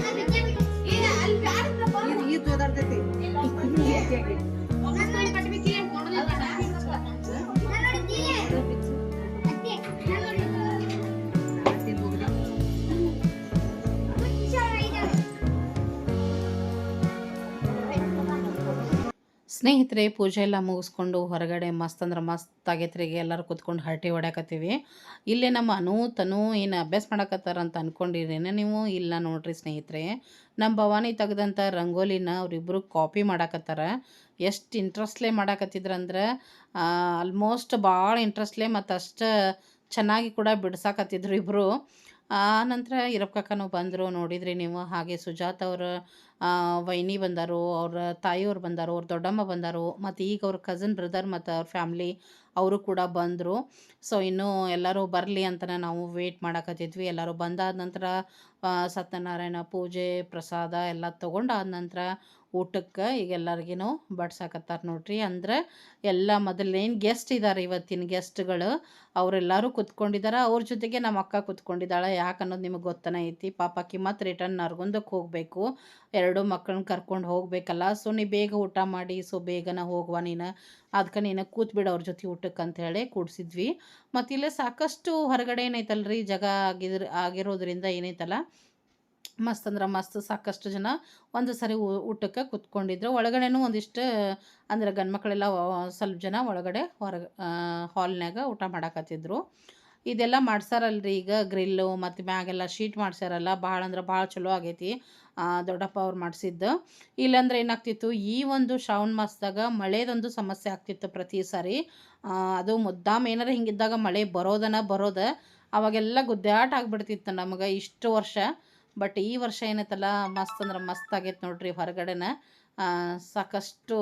ಸ್ನೇಹಿತರೆ ಪೂಜೆ ಎಲ್ಲ ಮುಗಿಸ್ಕೊಂಡು ಹೊರಗಡೆ ಮಸ್ತ್ ಅಂದ್ರೆ ಮಸ್ತ್ ಆಗೈತ್ರಿ ಎಲ್ಲರೂ ಕುತ್ಕೊಂಡು ಹರಟೆ ಹೊಡ್ಯಾಕತ್ತೀವಿ. ಇಲ್ಲೇ ನಮ್ಮ ಅನು, ತನು ಏನು ಅಭ್ಯಾಸ ಮಾಡಕತ್ತಾರ ಅಂತ ಅಂದ್ಕೊಂಡಿರೇನೆ ನೀವು? ಇಲ್ಲ ನೋಡ್ರಿ ಸ್ನೇಹಿತರೆ ನಮ್ಮ ಭವಾನಿ ತೆಗೆದಂಥ ರಂಗೋಲಿನ ಅವರಿಬ್ಬರು ಕಾಪಿ ಮಾಡಾಕತ್ತಾರ. ಎಷ್ಟು ಇಂಟ್ರೆಸ್ಟ್ಲೇ ಮಾಡಾಕತ್ತಿದ್ರಂದ್ರೆ ಆಲ್ಮೋಸ್ಟ್ ಭಾಳ ಇಂಟ್ರೆಸ್ಟ್ಲೇ ಮತ್ತು ಅಷ್ಟು ಚೆನ್ನಾಗಿ ಕೂಡ ಬಿಡ್ಸಾಕತ್ತಿದ್ರು ಇಬ್ಬರು ಆ ನಂತರ ಇರಪ್ಪ ಕಾಕನೂ ಬಂದರು, ನೋಡಿದ್ರಿ ನೀವು? ಹಾಗೆ ಸುಜಾತ ಅವ್ರ ವೈನಿ ಬಂದರು, ಅವ್ರ ತಾಯಿಯವ್ರು ಬಂದಾರು, ಅವ್ರ ದೊಡ್ಡಮ್ಮ ಬಂದರು, ಮತ್ತು ಈಗ ಅವ್ರ ಕಝನ್ ಬ್ರದರ್ ಮತ್ತು ಅವ್ರ ಫ್ಯಾಮ್ಲಿ ಅವರು ಕೂಡ ಬಂದರು. ಸೊ ಇನ್ನೂ ಎಲ್ಲರೂ ಬರಲಿ ಅಂತಲೇ ನಾವು ವೇಟ್ ಮಾಡಕತ್ತಿದ್ವಿ ಎಲ್ಲರೂ ಬಂದಾದ ನಂತರ ಸತ್ಯನಾರಾಯಣ ಪೂಜೆ, ಪ್ರಸಾದ ಎಲ್ಲ ತೊಗೊಂಡಾದ ನಂತರ ಊಟಕ್ಕೆ ಈಗ ಎಲ್ಲರಿಗೂ ಬಡ್ಸಾಕತ್ತಾರ ನೋಡ್ರಿ. ಅಂದ್ರೆ ಎಲ್ಲ ಮೊದಲೇನು ಗೆಸ್ಟ್ ಇದ್ದಾರೆ ಇವತ್ತಿನ ಗೆಸ್ಟ್ಗಳು ಅವರೆಲ್ಲರೂ ಕುತ್ಕೊಂಡಿದ್ದಾರೆ ಅವ್ರ ಜೊತೆಗೆ ನಮ್ಮ ಅಕ್ಕ ಕುತ್ಕೊಂಡಿದ್ದಾಳೆ ಯಾಕೆ ಅನ್ನೋದು ನಿಮಗೆ ಗೊತ್ತನೇ ಐತಿ. ಪಾಪಕ್ಕಿ ಮತ್ತು ರಿಟರ್ನ್ ನರ್ಗುಂದಕ್ಕೆ ಹೋಗಬೇಕು. ಎರಡು ಮಕ್ಕಳನ್ನ ಕರ್ಕೊಂಡು ಹೋಗಬೇಕಲ್ಲ. ಸೊ ನೀ ಬೇಗ ಊಟ ಮಾಡಿ, ಸೊ ಬೇಗನ ಹೋಗುವ ನೀನು. ಅದಕ್ಕೆ ನೀನು ಕೂತ್ಬಿಡು ಅವ್ರ ಜೊತೆ ಊಟಕ್ಕೆ ಅಂತ ಹೇಳಿ ಕೂಡಿಸಿದ್ವಿ. ಮತ್ತು ಸಾಕಷ್ಟು ಹೊರಗಡೆ ಏನೈತಲ್ರಿ? ಜಾಗ ಆಗಿದ್ರ, ಆಗಿರೋದ್ರಿಂದ ಏನೈತಲ್ಲ? ಮಸ್ತ್ ಅಂದ್ರೆ ಮಸ್ತ್ ಸಾಕಷ್ಟು ಜನ ಒಂದು ಸರಿ ಊಟಕ್ಕೆ ಕುತ್ಕೊಂಡಿದ್ರು. ಒಳಗಡೆನೂ ಒಂದಿಷ್ಟು, ಅಂದ್ರೆ ಗಂಡು ಮಕ್ಕಳೆಲ್ಲ ಸ್ವಲ್ಪ ಜನ ಒಳಗಡೆ ಹೊರಗೆ ಹಾಲ್ನ್ಯಾಗ ಊಟ ಮಾಡಾಕತ್ತಿದ್ರು. ಇದೆಲ್ಲ ಮಾಡ್ಸಾರಲ್ರಿ ಈಗ ಗ್ರಿಲ್ಲು ಮತ್ತು ಮ್ಯಾಗೆಲ್ಲ ಶೀಟ್ ಮಾಡ್ಸ್ಯಾರಲ್ಲ, ಭಾಳ ಅಂದ್ರೆ ಭಾಳ ಚಲೋ ಆಗೈತಿ. ದೊಡ್ಡಪ್ಪ ಅವ್ರು ಮಾಡಿಸಿದ್ದು. ಇಲ್ಲಾಂದ್ರೆ ಏನಾಗ್ತಿತ್ತು, ಈ ಒಂದು ಶ್ರಾವಣ ಮಾಸದಾಗ ಮಳೆದೊಂದು ಸಮಸ್ಯೆ ಆಗ್ತಿತ್ತು ಪ್ರತಿ ಸಾರಿ. ಅದು ಮುದ್ದಾಮ್ ಏನಾರ ಹಿಂಗಿದ್ದಾಗ ಮಳೆ ಬರೋದನ ಬರೋದ, ಅವಾಗೆಲ್ಲ ಗುದ್ದಾಟ ಆಗಿಬಿಡ್ತಿತ್ತು ನಮಗೆ ಇಷ್ಟು ವರ್ಷ. ಬಟ್ ಈ ವರ್ಷ ಏನೈತಲ್ಲ, ಮಸ್ತ್ ಅಂದ್ರೆ ಮಸ್ತ್ ಆಗೈತೆ ನೋಡ್ರಿ ಹೊರಗಡೆನ. ಸಾಕಷ್ಟು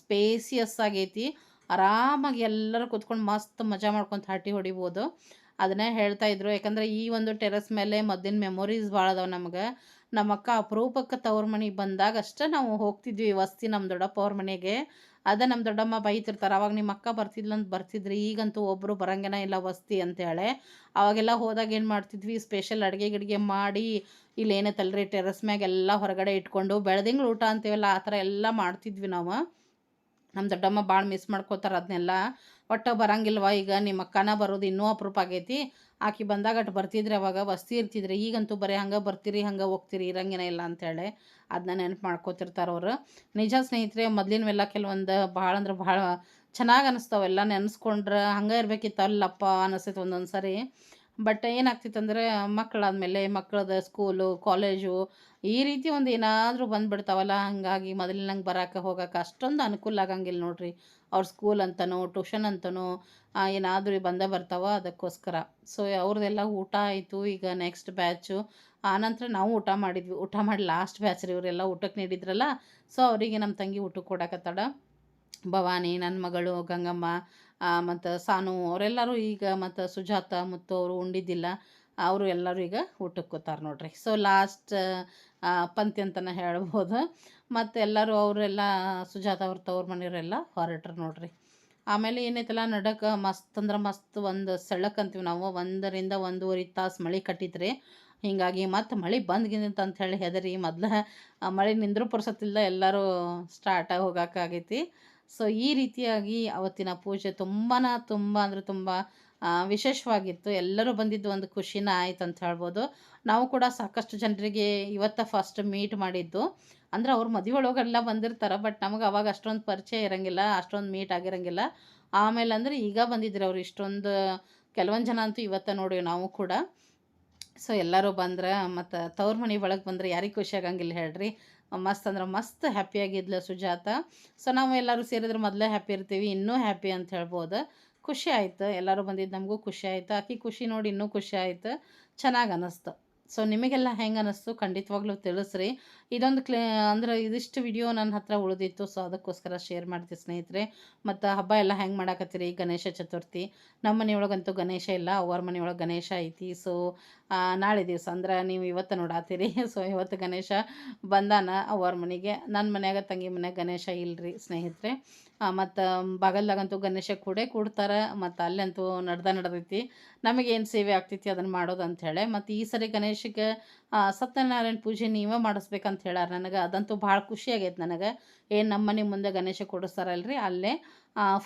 ಸ್ಪೇಸಿಯಸ್ ಆಗೈತಿ. ಆರಾಮಾಗಿ ಎಲ್ಲರೂ ಕುತ್ಕೊಂಡು ಮಸ್ತ್ ಮಜಾ ಮಾಡ್ಕೊಂತ ಹಟ್ಟಿ ಹೊಡಿಬೋದು. ಅದನ್ನೇ ಹೇಳ್ತಾ ಇದ್ರು. ಯಾಕಂದ್ರೆ ಈ ಒಂದು ಟೆರೆಸ್ ಮೇಲೆ ಮದ್ದಿನ ಮೆಮೊರೀಸ್ ಭಾಳ ಅದಾವೆ ನಮ್ಗೆ. ನಮ್ಮ ಅಕ್ಕ ಅಪರೂಪಕ್ಕೆ ತವ್ರ ಮನೆಗೆ ಬಂದಾಗ ಅಷ್ಟೇ ನಾವು ಹೋಗ್ತಿದ್ವಿ ವಸ್ತಿ ನಮ್ಮ ದೊಡ್ಡಪ್ಪ ಅವ್ರ ಮನೆಗೆ. ಅದ ನಮ್ಮ ದೊಡ್ಡಮ್ಮ ಬೈತಿರ್ತಾರೆ, ಅವಾಗ ನಿಮ್ಮ ಅಕ್ಕ ಬರ್ತಿದ್ಲಂತ ಬರ್ತಿದ್ರಿ, ಈಗಂತೂ ಒಬ್ಬರು ಬರಂಗೇನ ಇಲ್ಲ ವಸ್ತಿ ಅಂತೇಳೆ ಅವಾಗೆಲ್ಲ ಹೋದಾಗ ಏನು ಮಾಡ್ತಿದ್ವಿ ಸ್ಪೆಷಲ್ ಅಡುಗೆ ಗಿಡಿಗೆ ಮಾಡಿ ಇಲ್ಲಿ ಏನೈತಲ್ರಿ ಟೆರಸ್ ಮ್ಯಾಗೆಲ್ಲ ಹೊರಗಡೆ ಇಟ್ಕೊಂಡು ಬೆಳ್ದಿಂಗ್ಳು ಊಟ ಅಂತೀವಲ್ಲ, ಆ ಥರ ಎಲ್ಲ ಮಾಡ್ತಿದ್ವಿ ನಾವು. ನಮ್ಮ ದೊಡ್ಡಮ್ಮ ಭಾಳ ಮಿಸ್ ಮಾಡ್ಕೋತಾರೆ ಅದನ್ನೆಲ್ಲ ಒಟ್ಟು ಬರಂಗಿಲ್ವ? ಈಗ ನಿಮ್ಮ ಅಕ್ಕನ ಬರೋದು ಇನ್ನೂ ಅಪರೂಪ ಆಗೈತಿ. ಆಕಿ ಬಂದಾಗ ಅಟ್ ಬರ್ತಿದ್ರೆ ಅವಾಗ ವಸ್ತಿ ಇರ್ತಿದ್ರೆ, ಈಗಂತೂ ಬರೀ ಹಂಗೆ ಬರ್ತೀರಿ, ಹಂಗೆ ಹೋಗ್ತೀರಿ, ಇರಂಗಿನ ಇಲ್ಲ ಅಂತೇಳಿ ಅದನ್ನ ನೆನಪು ಮಾಡ್ಕೋತಿರ್ತಾರೆ ಅವರು. ನಿಜ ಸ್ನೇಹಿತರೆ, ಮೊದಲಿನವೆಲ್ಲ ಕೆಲವೊಂದು ಭಾಳ ಅಂದ್ರೆ ಭಾಳ ಚೆನ್ನಾಗಿ ಅನಿಸ್ತಾವೆಲ್ಲ ನೆನೆಸ್ಕೊಂಡ್ರೆ ಹಂಗೆ ಇರಬೇಕಿತ್ತು ಅಲ್ಲಪ್ಪ ಅನಿಸ್ತೈತೆ ಒಂದೊಂದು ಸರಿ ಬಟ್ ಏನಾಗ್ತಿತ್ತು ಮಕ್ಳು ಮಕ್ಕಳಾದ್ಮೇಲೆ ಮಕ್ಕಳದ ಸ್ಕೂಲು, ಕಾಲೇಜು ಈ ರೀತಿ ಒಂದು ಏನಾದರೂ ಬಂದುಬಿಡ್ತಾವಲ್ಲ, ಹಾಗಾಗಿ ಮೊದಲಿನಂಗೆ ಬರೋಕೆ ಹೋಗೋಕೆ ಅಷ್ಟೊಂದು ಅನುಕೂಲ ಆಗಂಗಿಲ್ಲ ನೋಡಿರಿ. ಅವ್ರ ಸ್ಕೂಲ್ ಅಂತನೋ, ಟ್ಯೂಷನ್ ಅಂತನೋ ಏನಾದರೂ ಬಂದೇ ಬರ್ತಾವ ಅದಕ್ಕೋಸ್ಕರ. ಸೊ ಅವ್ರದ್ದೆಲ್ಲ ಊಟ ಆಯಿತು, ಈಗ ನೆಕ್ಸ್ಟ್ ಬ್ಯಾಚು. ಆನಂತರ ನಾವು ಊಟ ಮಾಡಿದ್ವಿ. ಊಟ ಮಾಡಿ ಲಾಸ್ಟ್ ಬ್ಯಾಚ್ ರೀ, ಇವರೆಲ್ಲ ಊಟಕ್ಕೆ ನೀಡಿದ್ರಲ್ಲ, ಸೊ ಅವರಿಗೆ ನಮ್ಮ ತಂಗಿ ಊಟಕ್ಕೆ ಕೊಡಕತ್ತಾಳ. ಭವಾನಿ ನನ್ನ ಮಗಳು, ಗಂಗಮ್ಮ ಮತ್ತು ಸಾನು ಅವರೆಲ್ಲರೂ ಈಗ ಮತ್ತು ಸುಜಾತ ಮತ್ತು ಅವರು ಉಂಡಿದ್ದಿಲ್ಲ, ಅವರು ಎಲ್ಲರೂ ಈಗ ಊಟಕ್ಕೆ ಕೂತಾರೆ ನೋಡ್ರಿ ಸೊ ಲಾಸ್ಟ್ ಪಂಕ್ತಿ ಅಂತಲೇ ಹೇಳ್ಬೋದು. ಮತ್ತು ಎಲ್ಲರೂ ಅವರೆಲ್ಲ ಸುಜಾತ ಅವ್ರ ತವ್ರ ಮನೆಯವರೆಲ್ಲ ಹೊರಟ್ರು ನೋಡ್ರಿ. ಆಮೇಲೆ ಏನೈತಲ್ಲ ನಡಕ್ಕೆ ಮಸ್ತ್ ಅಂದ್ರೆ ಮಸ್ತ್ ಒಂದು ಸೆಳಕ್ ಅಂತೀವಿ ನಾವು. ಒಂದರಿಂದ ಒಂದೂವರೆ ತಾಸು ಮಳೆ ಕಟ್ಟಿತ್ರಿ. ಹೀಗಾಗಿ ಮತ್ತು ಮಳೆ ಅಂತ ಹೇಳಿ ಹೆದರಿ. ಮೊದ್ಲು ಮಳೆ ನಿಂದ್ರೂ ಪುರ್ಸತ್ತಿಲ್ಲ, ಎಲ್ಲರೂ ಸ್ಟಾರ್ಟ್ ಹೋಗೋಕ್ಕಾಗೈತಿ ಸೊ, ಈ ರೀತಿಯಾಗಿ ಅವತ್ತಿನ ಪೂಜೆ ತುಂಬಾ ತುಂಬ ಅಂದರೆ ತುಂಬ ವಿಶೇಷವಾಗಿತ್ತು. ಎಲ್ಲರೂ ಬಂದಿದ್ದು ಒಂದು ಖುಷಿನ ಆಯ್ತು ಅಂತ ಹೇಳ್ಬೋದು. ನಾವು ಕೂಡ ಸಾಕಷ್ಟು ಜನರಿಗೆ ಇವತ್ತ ಫಸ್ಟ್ ಮೀಟ್ ಮಾಡಿದ್ದು. ಅಂದ್ರೆ ಅವ್ರ ಮದುವೆ ಒಳಗೆಲ್ಲ ಬಂದಿರ್ತಾರೆ ಬಟ್ ನಮಗೆ ಅವಾಗ ಅಷ್ಟೊಂದು ಪರಿಚಯ ಇರೋಂಗಿಲ್ಲ, ಅಷ್ಟೊಂದು ಮೀಟ್ ಆಗಿರೋಂಗಿಲ್ಲ. ಆಮೇಲೆ ಅಂದ್ರೆ ಈಗ ಬಂದಿದ್ರು ಅವರು ಇಷ್ಟೊಂದು, ಕೆಲವೊಂದು ಜನ ಅಂತೂ ಇವತ್ತ ನೋಡಿ ನಾವು ಕೂಡ. ಸೊ ಎಲ್ಲರೂ ಬಂದ್ರೆ ಮತ್ತು ತವ್ರ ಮನೆ ಒಳಗೆ ಬಂದ್ರೆ ಯಾರಿಗೆ ಖುಷಿ ಆಗಂಗಿಲ್ಲ ಹೇಳ್ರಿ. ಮಸ್ತ್ ಅಂದ್ರೆ ಮಸ್ತ್ ಹ್ಯಾಪಿಯಾಗಿದ್ಲು ಸುಜಾತ. ಸೊ ನಾವು ಎಲ್ಲರೂ ಸೇರಿದ್ರೆ ಮೊದಲೇ ಹ್ಯಾಪಿ ಇರ್ತೀವಿ, ಇನ್ನೂ ಹ್ಯಾಪಿ ಅಂತ ಹೇಳ್ಬೋದು. ಖುಷಿ ಆಯಿತು, ಎಲ್ಲರೂ ಬಂದಿದ್ದು ನಮಗೂ ಖುಷಿ ಆಯಿತು. ಆಕೆ ಖುಷಿ ನೋಡಿ ಇನ್ನೂ ಖುಷಿ ಆಯಿತು. ಚೆನ್ನಾಗಿ ಅನ್ನಿಸ್ತು ಸೊ ನಿಮಗೆಲ್ಲ ಹೆಂಗೆ ಅನ್ನಿಸ್ತು ಖಂಡಿತವಾಗ್ಲೂ ತಿಳಿಸ್ರಿ. ಇದೊಂದು ಕ್ಲೇ, ಅಂದ್ರೆ ಇದಿಷ್ಟು ವಿಡಿಯೋ ನನ್ನ ಹತ್ರ ಉಳಿದಿತ್ತು ಸೊ ಅದಕ್ಕೋಸ್ಕರ ಶೇರ್ ಮಾಡ್ತೀವಿ ಸ್ನೇಹಿತರೆ. ಮತ್ತು ಹಬ್ಬ ಎಲ್ಲ ಹೆಂಗೆ ಮಾಡಾಕತ್ತೀರಿ? ಗಣೇಶ ಚತುರ್ಥಿ. ನಮ್ಮ ಮನೆಯೊಳಗಂತೂ ಗಣೇಶ ಇಲ್ಲ ಅವ್ರ ಮನೆಯೊಳಗೆ ಗಣೇಶ ಐತಿ. ಸೊ ನಾಳೆ ದಿವಸ, ಅಂದ್ರೆ ನೀವು ಇವತ್ತು ನೋಡಾತೀರಿ. ಸೊ ಇವತ್ತು ಗಣೇಶ ಬಂದಾನ ಅವ್ರ ಮನೆಗೆ. ನನ್ನ ಮನೆಯಾಗ ತಂಗಿ ಮನ್ಯಾಗ ಗಣೇಶ ಇಲ್ಲರಿ ಸ್ನೇಹಿತರೆ. ಮತ್ತು ಬಾಗಲ್ದಾಗಂತೂ ಗಣೇಶ ಕೂಡೇ ಕೂಡ್ತಾರೆ. ಮತ್ತು ಅಲ್ಲಂತೂ ನಡ್ದ ನಡ್ದೈತಿ. ನಮಗೇನು ಸೇವೆ ಆಗ್ತೈತಿ ಅದನ್ನು ಮಾಡೋದು ಅಂಥೇಳಿ ಮತ್ತು ಈ ಸರಿ ಗಣೇಶಗೆ ಸತ್ಯನಾರಾಯಣ ಪೂಜೆ ನೀವೇ ಮಾಡಿಸ್ಬೇಕಂತ ಹೇಳ್ಯಾರ ನನಗೆ. ಅದಂತೂ ಭಾಳ ಖುಷಿ ಆಗೈತೆ ನನಗೆ. ಏನು ನಮ್ಮ ಮನೆ ಮುಂದೆ ಗಣೇಶ ಕೊಡಿಸ್ತಾರಲ್ರಿ? ಅಲ್ಲೇ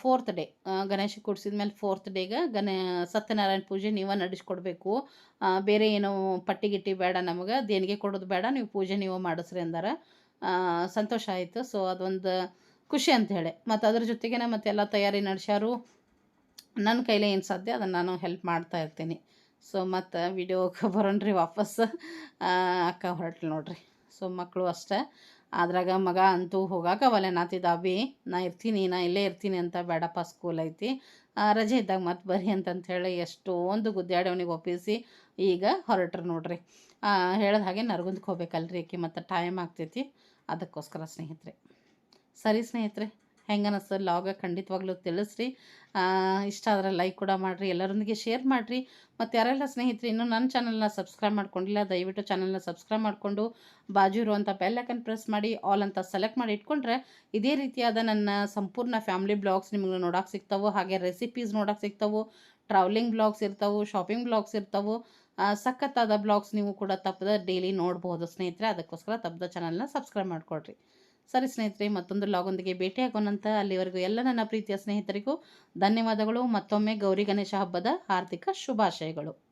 ಫೋರ್ತ್ ಡೇ ಗಣೇಶ ಮೇಲೆ ಫೋರ್ತ್ ಡೇಗೆ ಗಣೇ, ಸತ್ಯನಾರಾಯಣ ಪೂಜೆ ನೀವೇ ನಡೆಸ್ಕೊಡ್ಬೇಕು. ಬೇರೆ ಏನೋ ಪಟ್ಟಿ ಗಿಟ್ಟಿ ಬೇಡ ನಮಗೆ. ದೇಣಿಗೆ ಕೊಡೋದು ಬೇಡ. ನೀವು ಪೂಜೆ ನೀವು ಮಾಡಿಸ್ರಿ ಅಂದಾರ. ಸಂತೋಷ ಆಯಿತು. ಸೊ ಅದೊಂದು ಖುಷಿ ಅಂತ ಹೇಳಿ. ಮತ್ತು ಅದ್ರ ಜೊತೆಗೆ ಮತ್ತೆಲ್ಲ ತಯಾರಿ ನಡೆಸ್ಯಾರು. ನನ್ನ ಕೈಲೇ ಏನು ಸಾಧ್ಯ ಅದನ್ನು ನಾನು ಹೆಲ್ಪ್ ಮಾಡ್ತಾ ಇರ್ತೀನಿ. ಸೊ ಮತ್ತು ವಿಡಿಯೋಗೆ ಬರೋಣ್ರಿ ವಾಪಸ್. ಅಕ್ಕ ಹೊರಟ್ಲು ನೋಡ್ರಿ. ಸೊ ಮಕ್ಕಳು ಅಷ್ಟೇ. ಅದ್ರಾಗ ಮಗ ಅಂತೂ ಹೋಗಾಕವಲ್ಲ ನಾತಿದ್ದ ಅಭಿ. ನಾ ಇರ್ತೀನಿ, ನಾ ಇಲ್ಲೇ ಇರ್ತೀನಿ ಅಂತ ಬೇಡಪ್ಪ ಸ್ಕೂಲ್ ಐತಿ. ರಜೆ ಇದ್ದಾಗ ಮತ್ತೆ ಬರ್ರಿ ಅಂತಂತ ಹೇಳಿ ಎಷ್ಟೊಂದು ಗುದ್ದಾಡಿ ಒಪ್ಪಿಸಿ ಈಗ ಹೊರಟ್ರು ನೋಡ್ರಿ. ಹೇಳಿದ ಹಾಗೆ ನರ್ಗುಂದಕ್ಕೆ ಹೋಗ್ಬೇಕಲ್ರಿ ಆಕೆ ಮತ್ತು ಟೈಮ್ ಆಗ್ತೈತಿ. ಅದಕ್ಕೋಸ್ಕರ ಸ್ನೇಹಿತರೆ. ಸರಿ ಸ್ನೇಹಿತರೆ. ಹೆಂಗೆ ಅನ್ನಿಸ್ತದೆ ಲಾಗ ಖಂಡಿತವಾಗ್ಲೂ ತಿಳಿಸ್ರಿ. ಇಷ್ಟ ಆದರೆ ಲೈಕ್ ಕೂಡ ಮಾಡಿರಿ, ಎಲ್ಲರೊಂದಿಗೆ ಶೇರ್ ಮಾಡಿರಿ. ಮತ್ತು ಯಾರೆಲ್ಲ ಸ್ನೇಹಿತರು ಇನ್ನೂ ನನ್ನ ಚಾನಲ್ನ ಸಬ್ಸ್ಕ್ರೈಬ್ ಮಾಡ್ಕೊಂಡಿಲ್ಲ, ದಯವಿಟ್ಟು ಚಾನಲ್ನ ಸಬ್ಸ್ಕ್ರೈಬ್ ಮಾಡಿಕೊಂಡು ಬಾಜು ಇರುವಂಥ ಬೆಲ್ಲೈಕನ್ ಪ್ರೆಸ್ ಮಾಡಿ ಆಲ್ ಅಂತ ಸೆಲೆಕ್ಟ್ ಮಾಡಿ ಇಟ್ಕೊಂಡ್ರೆ ಇದೇ ರೀತಿಯಾದ ನನ್ನ ಸಂಪೂರ್ಣ ಫ್ಯಾಮಿಲಿ ಬ್ಲಾಗ್ಸ್ ನಿಮಗೆ ನೋಡೋಕೆ ಸಿಗ್ತಾವೆ. ಹಾಗೆ ರೆಸಿಪೀಸ್ ನೋಡೋಕೆ ಸಿಗ್ತಾವೆ ಟ್ರಾವೆಲಿಂಗ್ ಬ್ಲಾಗ್ಸ್ ಇರ್ತವೆ ಶಾಪಿಂಗ್ ಬ್ಲಾಗ್ಸ್ ಇರ್ತವೆ ಸಖತ್ತಾದ ಬ್ಲಾಗ್ಸ್ ನೀವು ಕೂಡ ತಪ್ಪದ ಡೈಲಿ ನೋಡ್ಬೋದು ಸ್ನೇಹಿತರೆ. ಅದಕ್ಕೋಸ್ಕರ ತಪ್ಪದ ಚಾನಲ್ನ ಸಬ್ಸ್ಕ್ರೈಬ್ ಮಾಡಿಕೊಡ್ರಿ. ಸರಿ ಸ್ನೇಹಿತರೆ, ಮತ್ತೊಂದು ಲಾಗೊಂದಿಗೆ ಭೇಟಿಯಾಗೋಣಂತ ಅಲ್ಲಿವರೆಗೂ ಎಲ್ಲ ನನ್ನ ಪ್ರೀತಿಯ ಸ್ನೇಹಿತರಿಗೂ ಧನ್ಯವಾದಗಳು. ಮತ್ತೊಮ್ಮೆ ಗೌರಿ ಗಣೇಶ ಹಬ್ಬದ ಹಾರ್ದಿಕ ಶುಭಾಶಯಗಳು.